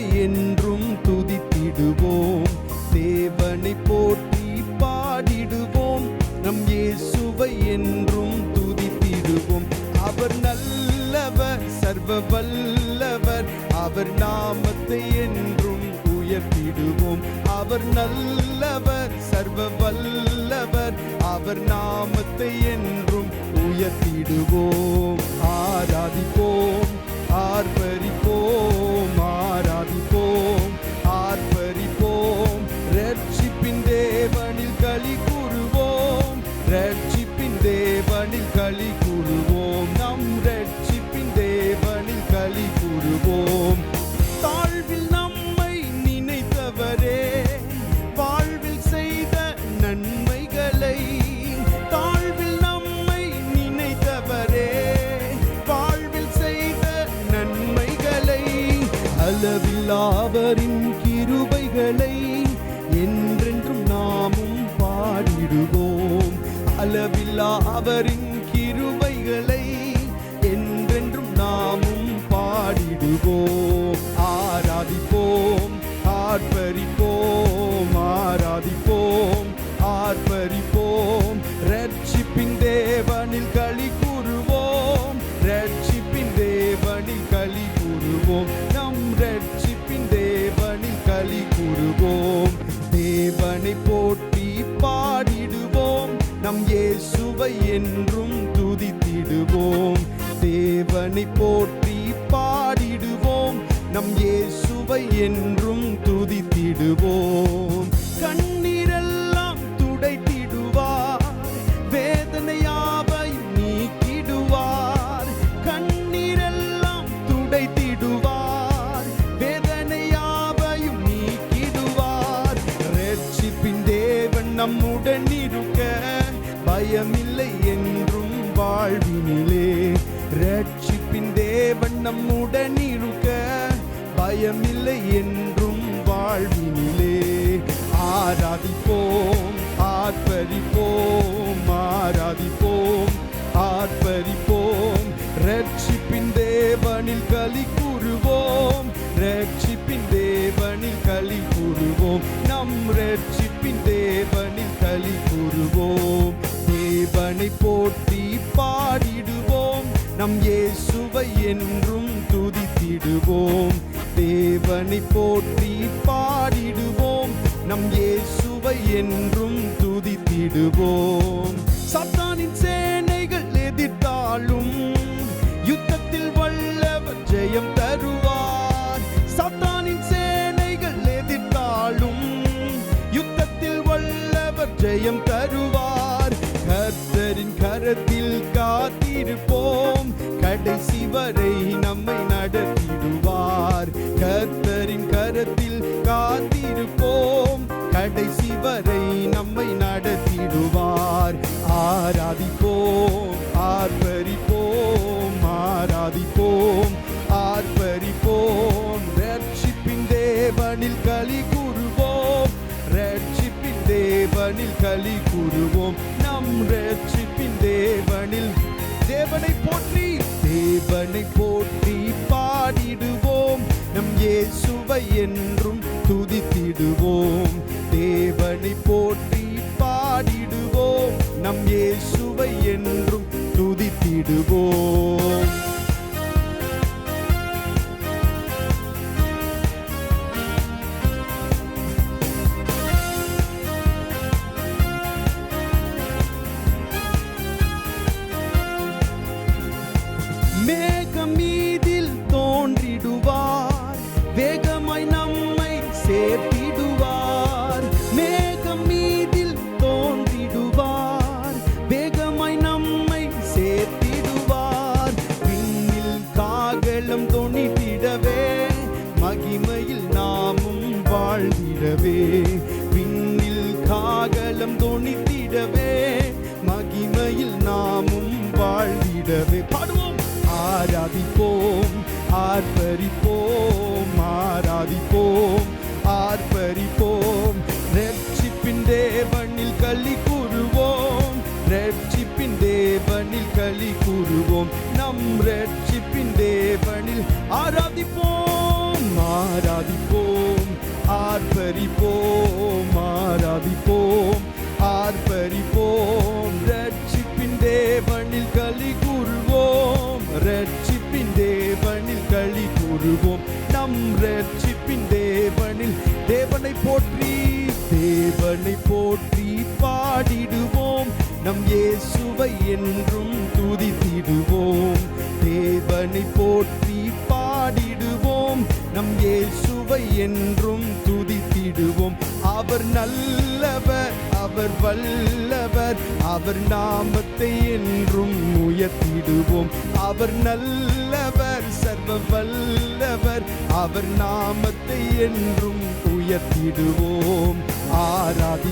என்றும் துதித்திடுவோம். தேவனை போற்றி பாடிடுவோம். நம் இயேசுவை என்றும் துதித்திடுவோம். அவர் நல்லவர் சர்வ வல்லவர் அவர் நாமத்தை என்றும் உயர்த்திடுவோம். அவர் நல்லவர் சர்வ வல்லவர் அவர் நாமத்தை என்றும் உயர்த்திடுவோம். ஆராதிப்போம். அவரின் கிருபைகளை என்றென்றும் நாமும் பாடிடுவோம். அளவில்லா அவரின் கிருபைகளை தேவனை போற்றி பாடிடுவோம். நம் இயேசுவை என்றும் துதித்திடுவோம். தேவனை போற்றி பாடிடுவோம். நம் இயேசுவை என்றும் துதித்திடுவோம். கண் நம்முடன் இருக்க பயமில்லை என்றும் வாழ்வினிலே. ஆராதிப்போம் ஆர்ப்பரிப்போம் ஆராதிப்போம் ஆர்ப்பரிப்போம். ரட்சிப்பின் தேவனில் களி கூறுவோம் ரட்சிப்பின் தேவனில் களி கூறுவோம். நம் ரட்சிப்பின் தேவனில் களி கூறுவோம். தேவனை போற்றி பாடிடுவோம். நம் இயேசுவை என்று துதித்திடுவோம் தேவனை போற்றி பாடிடுவோம். நம் இயேசுவை என்றும் துதித்திடுவோம். சத்தானின் சேனைகள் எதிர்த்தாலும் யுத்தத்தில் வல்லவர் ஜெயம் தருவார். சத்தானின் சேனைகள் எதிர்த்தாலும் யுத்தத்தில் வல்லவர் ஜெயம் தருவார். போற்றி. தேவனை போற்றி பாடிடுவோம். நம் இயேசுவை என்றும் துதித்திடுவோம். தேவனை போற்றி பாடிடுவோம். நம் இயேசுவை என்றும் துதித்திடுவோம். வாழ்ந்திடவே. விண்ணில் காகலம் தொனித்திடவே என்றும் துதித்திடுவோம். தேவனை போற்றி பாடிடுவோம். நம் இயேசுவை என்றும் துதித்திடுவோம். அவர் நல்லவர் அவர் வல்லவர். அவர் நாமத்தை என்றும் உயர்த்திடுவோம். அவர் நல்லவர் சர்வ வல்லவர். அவர் நாமத்தை என்றும் உயர்த்திடுவோம். ஆராதி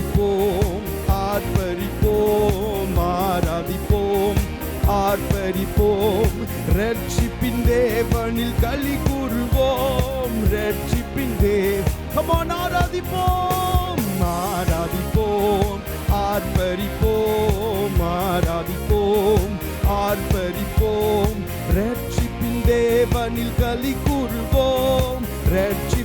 ரட்சிப்பின் தேவனில் களி கூறுவோம். ரட்சிப்பின் தேவ் கமான் ஆராதிப்போம். ஆராதிப்போம். ஆர்ப்பரிப்போம். ஆராதிப்போம். ஆர்ப்பரிப்போம். ரட்சிப்பின் தேவனில் களி கூறுவோம். ரட்சி